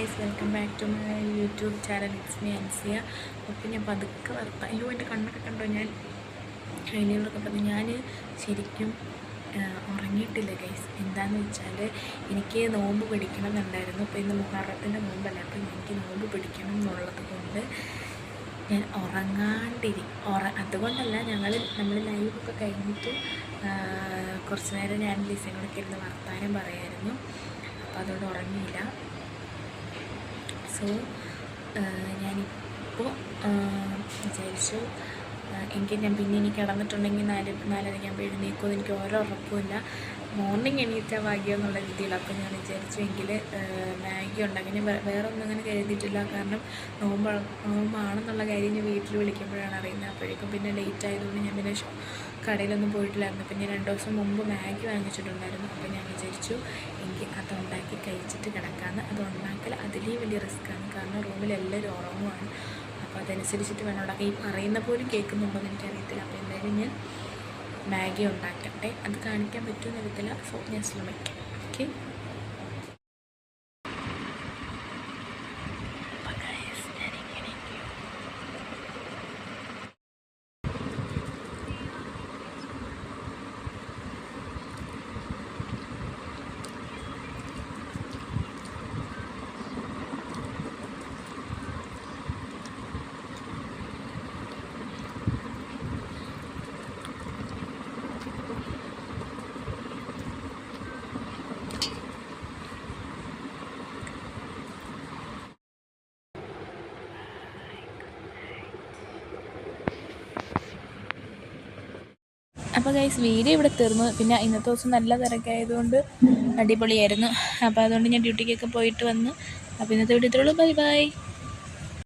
Guys welcome back to my YouTube channel it's me Ansiya അപ്പോൾ ഞാൻ പതുക്കെ വർത്ത അയ്യോ എന്റെ കണ്ണൊക്കെ കണ്ടോ ഞാൻ? അതിനോടൊക്കെ പറഞ്ഞു ഞാൻ ശരിക്കും ഉറങ്ങിയിട്ടില്ല ഗൈസ് എന്താന്ന് വെച്ചാൽ എനിക്ക് നോമ്പ് പിടിക്കണം എന്നുണ്ടായിരുന്നു അപ്പോൾ ഇന്ന് മുഹറത്തിന്റെ നോമ്പല്ല അപ്പോൾ എനിക്ക് നോമ്പ് പിടിക്കണം എന്നുള്ളത് കൊണ്ട് ഞാൻ ഉറങ്ങാണ്ടിരി ഉറ അതുകൊണ്ടല്ല ഞങ്ങൾ നമ്മൾ ലൈവൊക്കെ കഴിഞ്ഞിട്ട് കുറച്ച് നേരം ഞാൻ ലിസയും കൂടെ ഇരുന്ന് വർത്താനം പറയായിരുന്നു. അപ്പോൾ അതുകൊണ്ട് ഉറങ്ങിയില്ല. സോ ഞാനിപ്പോൾ വിചാരിച്ചു എനിക്ക് ഞാൻ പിന്നെ ഇനി കിടന്നിട്ടുണ്ടെങ്കിൽ നാല് നാലരയ്ക്കാകുമ്പോൾ എഴുന്നേക്കുമെന്ന് എനിക്ക് ഓരോ ഉറപ്പുമില്ല. മോർണിംഗ് എണീറ്റ ഭാഗ്യം എന്നുള്ള രീതിയിൽ അപ്പോൾ ഞാൻ വിചാരിച്ചു എങ്കിൽ മാഗി ഉണ്ടാക്കി ഞാൻ വേറെ ഒന്നും അങ്ങനെ കരുതിയിട്ടില്ല. കാരണം നോമ്പ് നോമ്പാണെന്നുള്ള കാര്യം ഞാൻ വീട്ടിൽ വിളിക്കുമ്പോഴാണ് അറിയുന്നത്. അപ്പോഴേക്കും പിന്നെ ലേറ്റ് ആയതുകൊണ്ട് ഞാൻ പിന്നെ കടയിലൊന്നും പോയിട്ടില്ലായിരുന്നു. പിന്നെ രണ്ട് ദിവസം മുമ്പ് മാഗി വാങ്ങിച്ചിട്ടുണ്ടായിരുന്നു. അപ്പോൾ ഞാൻ വിചാരിച്ചു എനിക്ക് അത് ഉണ്ടാക്കി കഴിച്ചിട്ട് കിടക്കാമെന്ന് അത് ഉണ്ടാക്കൽ അതിലേ വലിയ റിസ്ക്കാണ് കാരണം റൂമിൽ എല്ലാവരും ഉറങ്ങുവാണ്. അപ്പോൾ അതനുസരിച്ചിട്ട് വേണം. ഉണ്ടാക്കാൻ ഈ പറയുന്ന പോലും കേൾക്കുന്നുണ്ടോ എന്ന് എനിക്കറിയത്തില്ല. അപ്പോൾ എന്തായാലും ഞാൻ മാഗി ഉണ്ടാക്കട്ടെ. അത് കാണിക്കാൻ പറ്റുമെന്ന് അറിയത്തില്ല. സോ ഞാൻ ശ്രമിക്കാം ഓക്കെ അപ്പോൾ ഗൈസ് വീഡിയോ ഇവിടെ തീർന്നു. പിന്നെ ഇന്നത്തെ ദിവസം നല്ല തിരക്കായതുകൊണ്ട് അടിപൊളിയായിരുന്നു. അപ്പോൾ അതുകൊണ്ട് ഞാൻ ഡ്യൂട്ടിക്കൊക്കെ പോയിട്ട് വന്നു. അപ്പോൾ ഇന്നത്തെ വീഡിയോ ഇത്രയുള്ളൂ ബൈ ബൈ